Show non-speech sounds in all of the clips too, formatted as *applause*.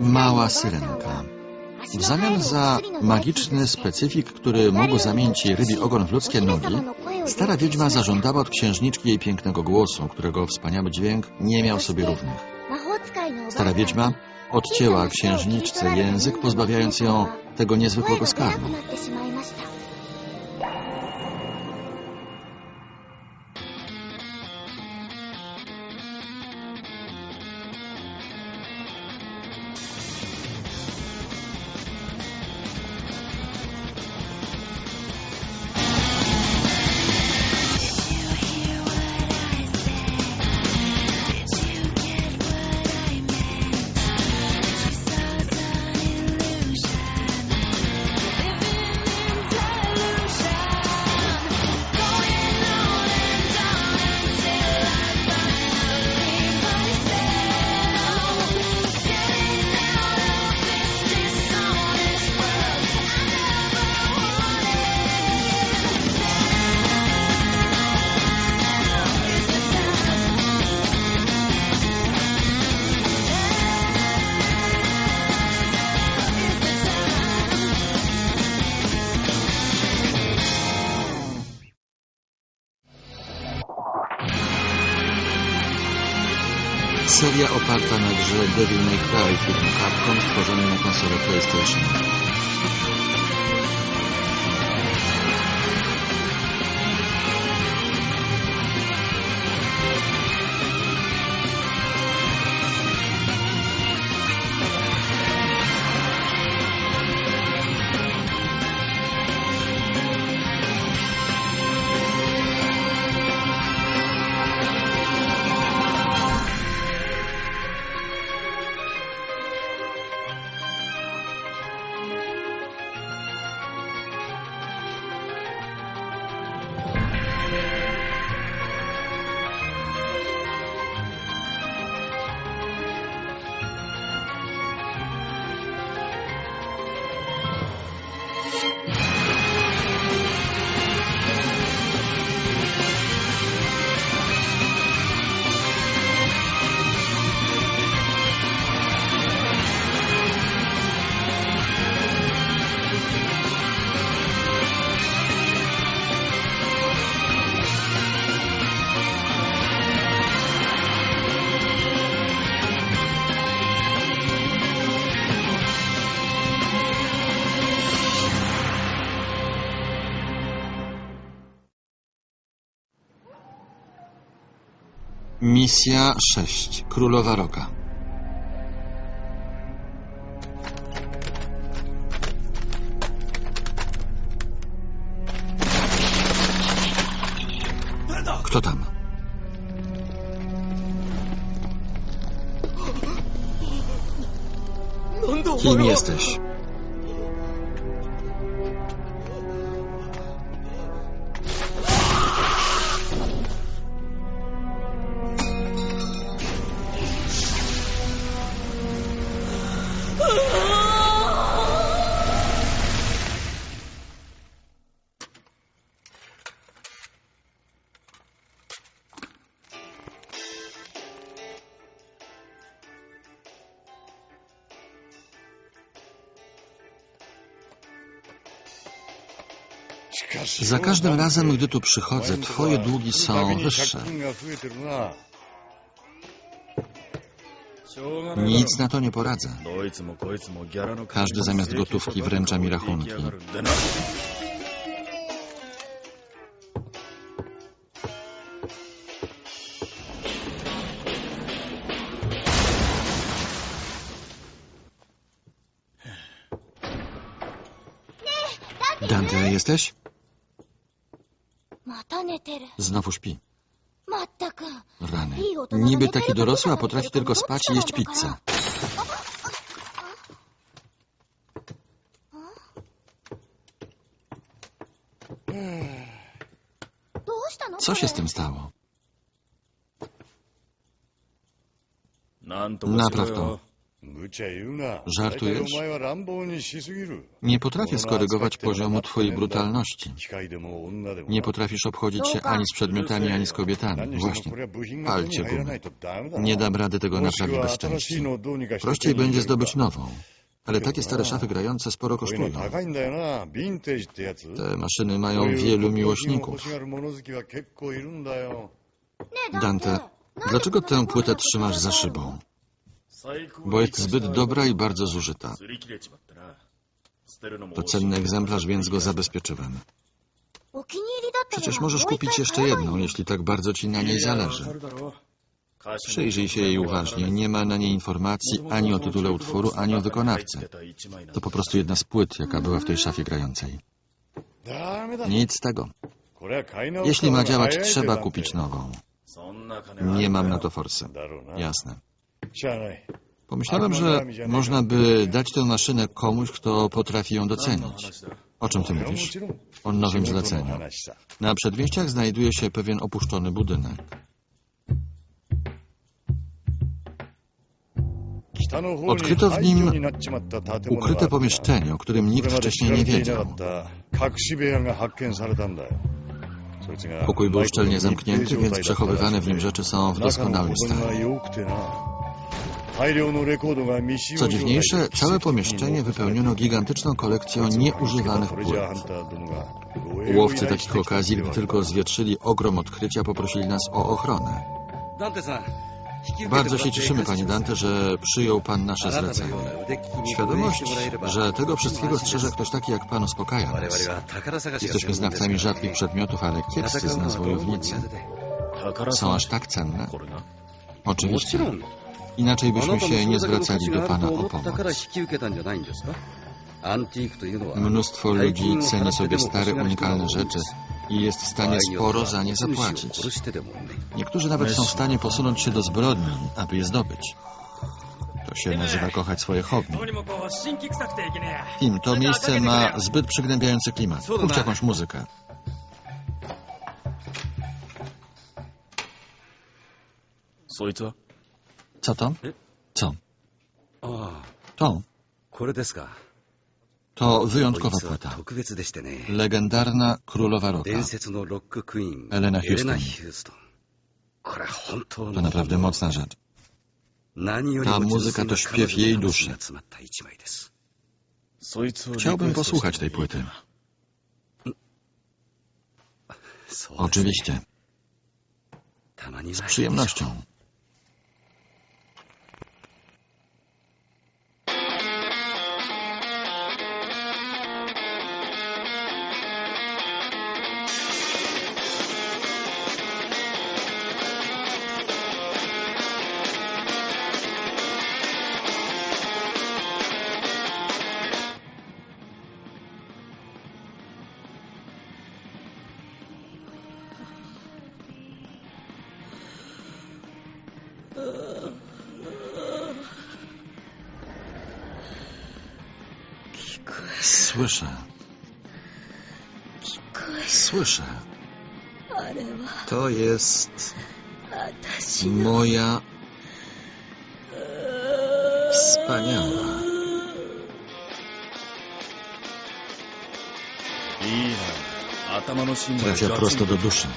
Mała syrenka. W zamian za magiczny specyfik, który mógł zamienić jej rybi ogon w ludzkie nogi, stara wiedźma zażądała od księżniczki jej pięknego głosu, którego wspaniały dźwięk nie miał sobie równych. Stara wiedźma odcięła księżniczce język, pozbawiając ją tego niezwykłego skarbu. Seria oparta na grze Devil May Cry firmy Capcom stworzonej na konsolę PlayStation. Misja 6. Królowa Roka. Kto tam? Kim jesteś? Za każdym razem, gdy tu przychodzę, twoje długi są wyższe. Nic na to nie poradzę. Każdy zamiast gotówki wręcza mi rachunki. Dante, jesteś? Znowu śpi. Rany. Niby taki dorosły, a potrafi tylko spać i jeść pizzę. Co się z tym stało? Napraw to. Żartujesz? Nie potrafię skorygować poziomu twojej brutalności. Nie potrafisz obchodzić się ani z przedmiotami, ani z kobietami. Właśnie. Palcie gumę. Nie dam rady tego naprawić bez części. Prościej będzie zdobyć nową. Ale takie stare szafy grające sporo kosztują. Te maszyny mają wielu miłośników. Dante, dlaczego tę płytę trzymasz za szybą? Bo jest zbyt dobra i bardzo zużyta. To cenny egzemplarz, więc go zabezpieczyłem. Przecież możesz kupić jeszcze jedną, jeśli tak bardzo ci na niej zależy. Przyjrzyj się jej uważnie. Nie ma na niej informacji ani o tytule utworu, ani o wykonawcy. To po prostu jedna z płyt, jaka była w tej szafie grającej. Nic z tego. Jeśli ma działać, trzeba kupić nową. Nie mam na to forsy. Jasne. Pomyślałem, że można by dać tę maszynę komuś, kto potrafi ją docenić. O czym ty mówisz? O nowym zleceniu. Na przedmieściach znajduje się pewien opuszczony budynek. Odkryto w nim ukryte pomieszczenie, o którym nikt wcześniej nie wiedział. Pokój był szczelnie zamknięty, więc przechowywane w nim rzeczy są w doskonałym stanie. Co dziwniejsze, całe pomieszczenie wypełniono gigantyczną kolekcją nieużywanych płyt. Łowcy takich okazji, gdy tylko zwietrzyli ogrom odkrycia, poprosili nas o ochronę. Bardzo się cieszymy, panie Dante, że przyjął pan nasze zlecenie. Świadomość, że tego wszystkiego strzeże ktoś taki jak pan uspokaja nas. Jesteśmy znawcami rzadkich przedmiotów, ale kiepscy z nas wojownicy. Są aż tak cenne? Oczywiście. Inaczej byśmy się nie zwracali do pana o pomoc. Mnóstwo ludzi ceni sobie stare, unikalne rzeczy i jest w stanie sporo za nie zapłacić. Niektórzy nawet są w stanie posunąć się do zbrodni, aby je zdobyć. To się nazywa kochać swoje hobby. Tim, to miejsce ma zbyt przygnębiający klimat. Puść jakąś muzykę. Co to? Co? To. To wyjątkowa płyta. Legendarna królowa rocka. Elena Houston. To naprawdę mocna rzecz. Ta muzyka to śpiew jej duszy. Chciałbym posłuchać tej płyty. Oczywiście. Z przyjemnością. Słyszę. Słyszę. To jest moja wspaniała. Trafia prosto do duszy.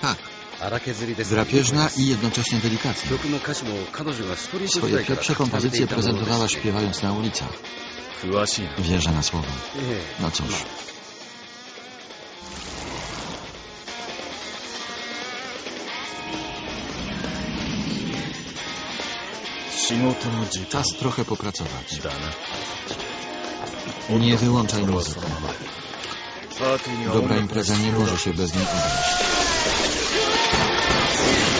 Tak, drapieżna i jednocześnie delikatna. Swoje pierwsze kompozycje prezentowała śpiewając na ulicach. Wierzę na słowo. No cóż. Czas trochę popracować. Nie wyłączaj muzyki. Dobra impreza nie może się bez niej odbyć. Yeah.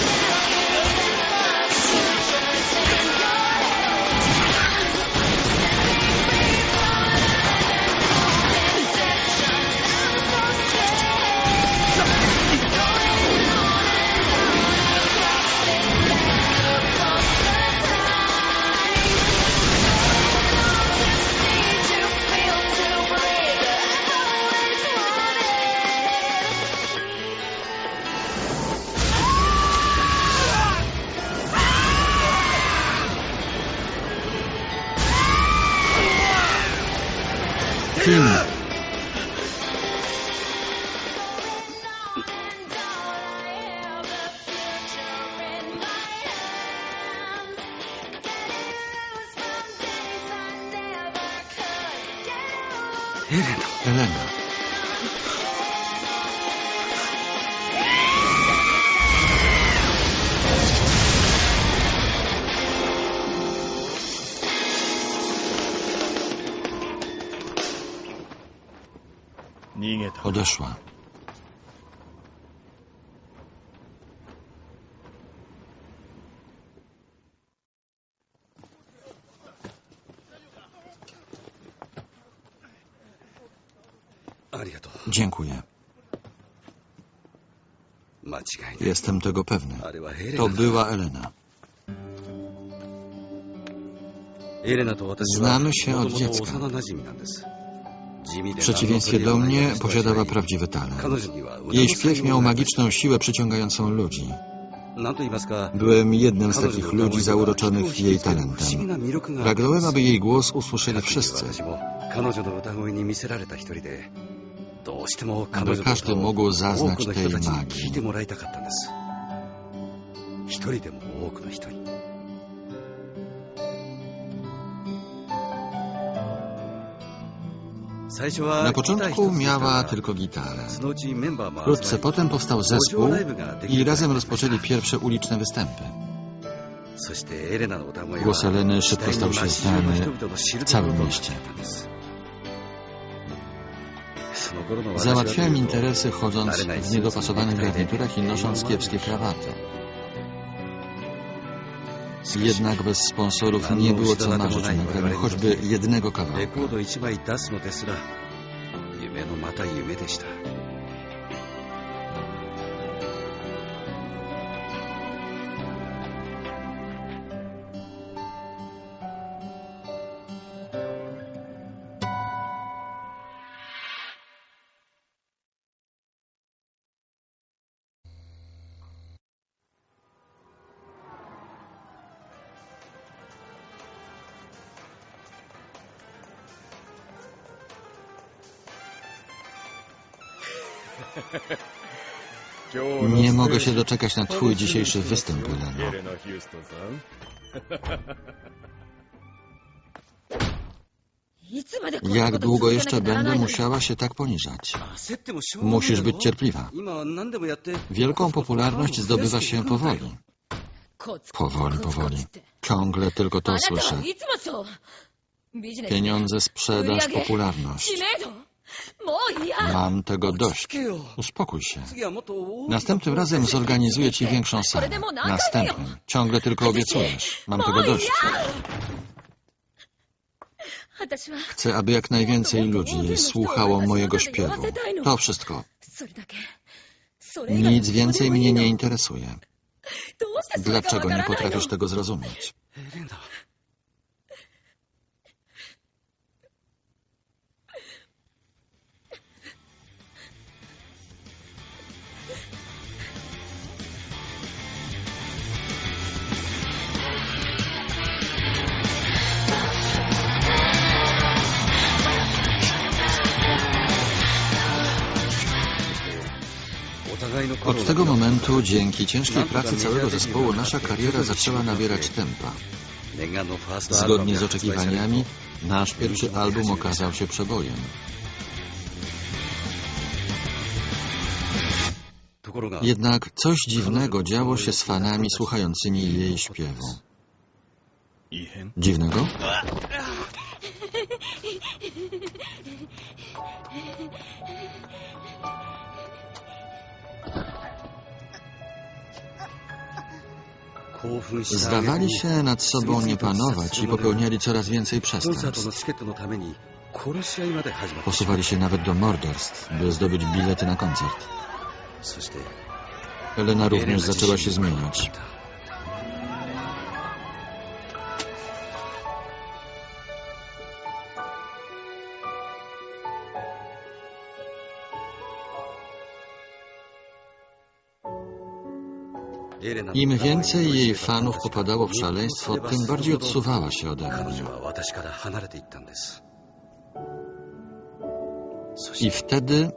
Elena. Odeszła. Jestem tego pewny. To była Elena. Znamy się od dziecka. W przeciwieństwie do mnie posiadała prawdziwy talent. Jej śpiew miał magiczną siłę przyciągającą ludzi. Byłem jednym z takich ludzi zauroczonych jej talentem. Pragnąłem, aby jej głos usłyszeli wszyscy, aby każdy mógł zaznać tej magii. Na początku miała tylko gitarę. Wkrótce potem powstał zespół i razem rozpoczęli pierwsze uliczne występy. Głos Eleny szybko stał się znany w całym mieście. Załatwiałem interesy chodząc w niedopasowanych garniturach i nosząc kiepskie krawaty. Jednak bez sponsorów nie było co marzyć o nagraniu choćby jednego レ kawałka. Nie mogę się doczekać na twój dzisiejszy występ, Eleno. Jak długo jeszcze będę musiała się tak poniżać? Musisz być cierpliwa. Wielką popularność zdobywa się powoli. Powoli, powoli. Ciągle tylko to słyszę. Pieniądze, sprzedaż, popularność. Mam tego dość. Uspokój się. Następnym razem zorganizuję ci większą salę. Następnym. Ciągle tylko obiecujesz. Mam tego dość. Chcę, aby jak najwięcej ludzi słuchało mojego śpiewu. To wszystko. Nic więcej mnie nie interesuje. Dlaczego nie potrafisz tego zrozumieć? Od tego momentu, dzięki ciężkiej pracy całego zespołu, nasza kariera zaczęła nabierać tempa. Zgodnie z oczekiwaniami, nasz pierwszy album okazał się przebojem. Jednak coś dziwnego działo się z fanami słuchającymi jej śpiewu. Dziwnego? *laughs* Zdawali się nad sobą nie panować i popełniali coraz więcej przestępstw. Posuwali się nawet do morderstw, by zdobyć bilety na koncert. Elena również zaczęła się zmieniać. Im więcej jej fanów popadało w szaleństwo, tym bardziej odsuwała się ode mnie. I wtedy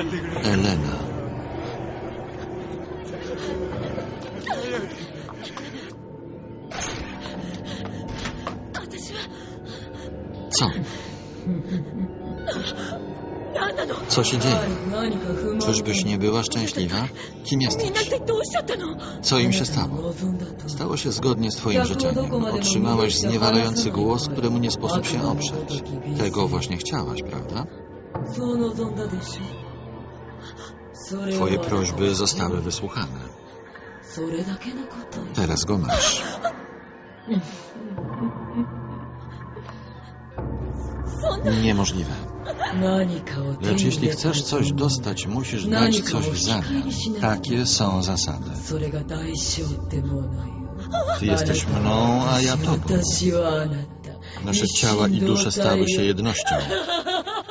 Elena. Co? Co się dzieje? Czyżbyś nie była szczęśliwa? Kim jesteś? Co im się stało? Stało się zgodnie z twoim życzeniem. Otrzymałaś zniewalający głos, któremu nie sposób się oprzeć. Tego właśnie chciałaś, prawda? Twoje prośby zostały wysłuchane. Teraz go masz. Niemożliwe. Lecz jeśli chcesz coś dostać, musisz dać coś w zamian. Takie są zasady. Ty jesteś mną, a ja tobą. Nasze ciała i dusze stały się jednością. *laughs*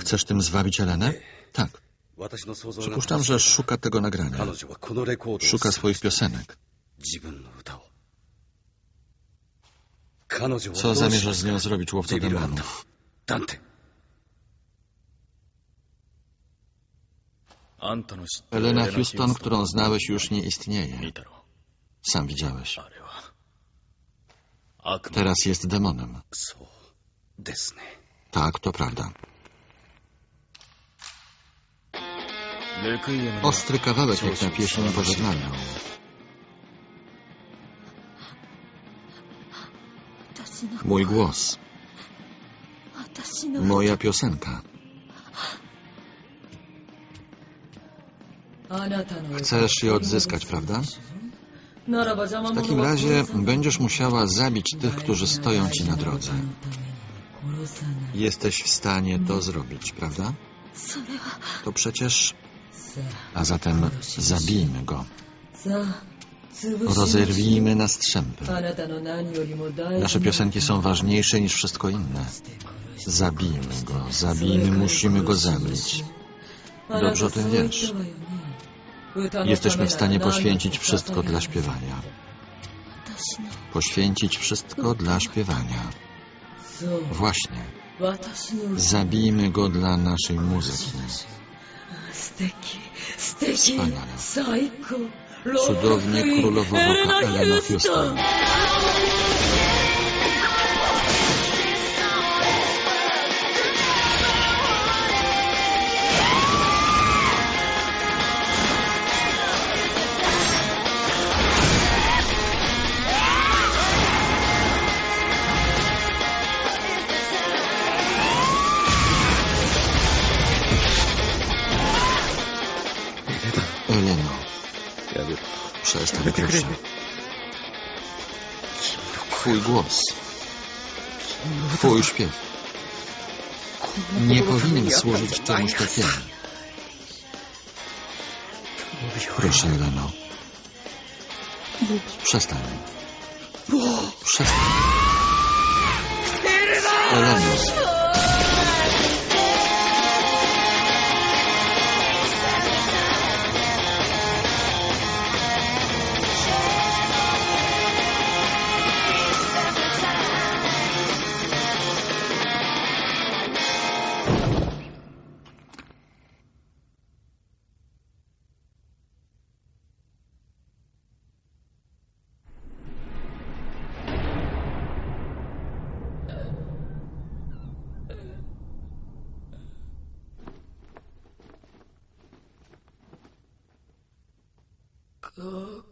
Chcesz tym zwabić Elenę? Tak. Przypuszczam, że szuka tego nagrania. Szuka swoich piosenek. Co zamierzasz z nią zrobić, łowco demonów? Elena Houston, którą znałeś, już nie istnieje. Sam widziałeś. Teraz jest demonem. Tak, to prawda. Ostry kawałek jak na pieśń pożegnalną. Mój głos, moja piosenka. Chcesz je odzyskać, prawda? W takim razie będziesz musiała zabić tych, którzy stoją ci na drodze. Jesteś w stanie to zrobić, prawda? To przecież... A zatem zabijmy go. Rozerwijmy na strzępy. Nasze piosenki są ważniejsze niż wszystko inne. Zabijmy go, zabijmy, musimy go zabić. Dobrze o tym wiesz. Jesteśmy w stanie poświęcić wszystko dla śpiewania. Poświęcić wszystko dla śpiewania. Właśnie. Zabijmy go dla naszej muzyki. Wspaniale. Cudownie królowo Elena Houston. Heleno. Ja wiem. Przestań, proszę. Twój głos. Twój śpiew. Nie powinien służyć czemuś takiemu. Proszę, Heleno. Przestań. Przestań. Heleno.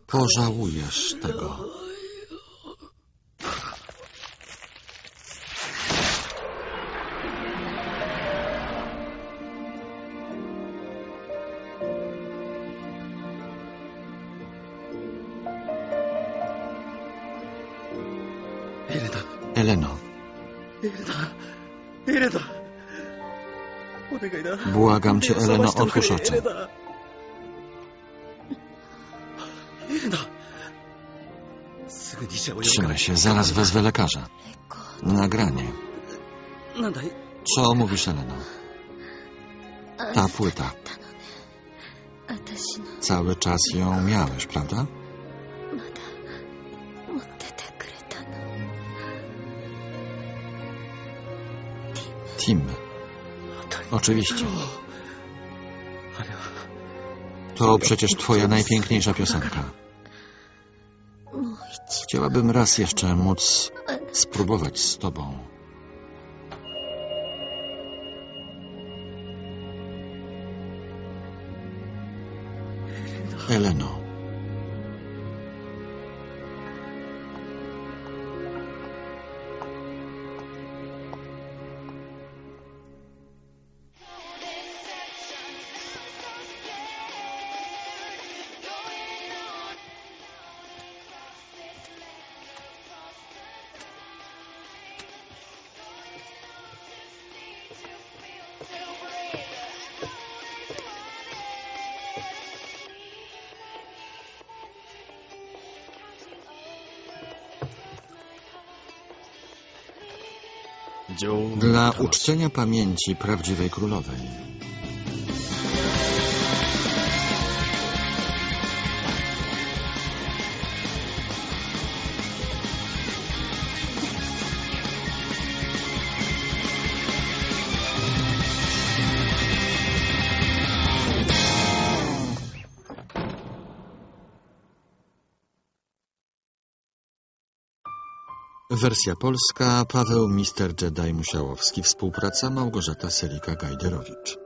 Pożałujesz tego. Eleno. Błagam cię, Eleno, otwórz oczy. Trzymaj się, zaraz wezwę lekarza. Nagranie. Co mówisz, Eleno? Ta płyta. Cały czas ją miałeś, prawda? Tim. Oczywiście. To przecież twoja najpiękniejsza piosenka. Chciałabym raz jeszcze móc spróbować z tobą. Eleno. Dla uczczenia pamięci prawdziwej królowej. Wersja polska. Paweł Mister Jedi Musiałowski. Współpraca Małgorzata Selika-Gajderowicz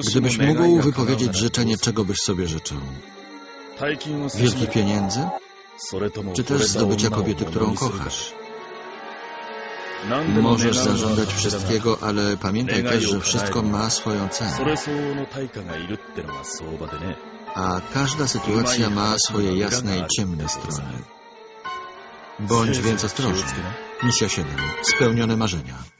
Gdybyś mógł wypowiedzieć życzenie, czego byś sobie życzył? Wielkich pieniędzy? Czy też zdobycia kobiety, którą kochasz? Możesz zażądać wszystkiego, ale pamiętaj też, że wszystko ma swoją cenę. A każda sytuacja ma swoje jasne i ciemne strony. Bądź więc ostrożny. Misja 7. Spełnione marzenia.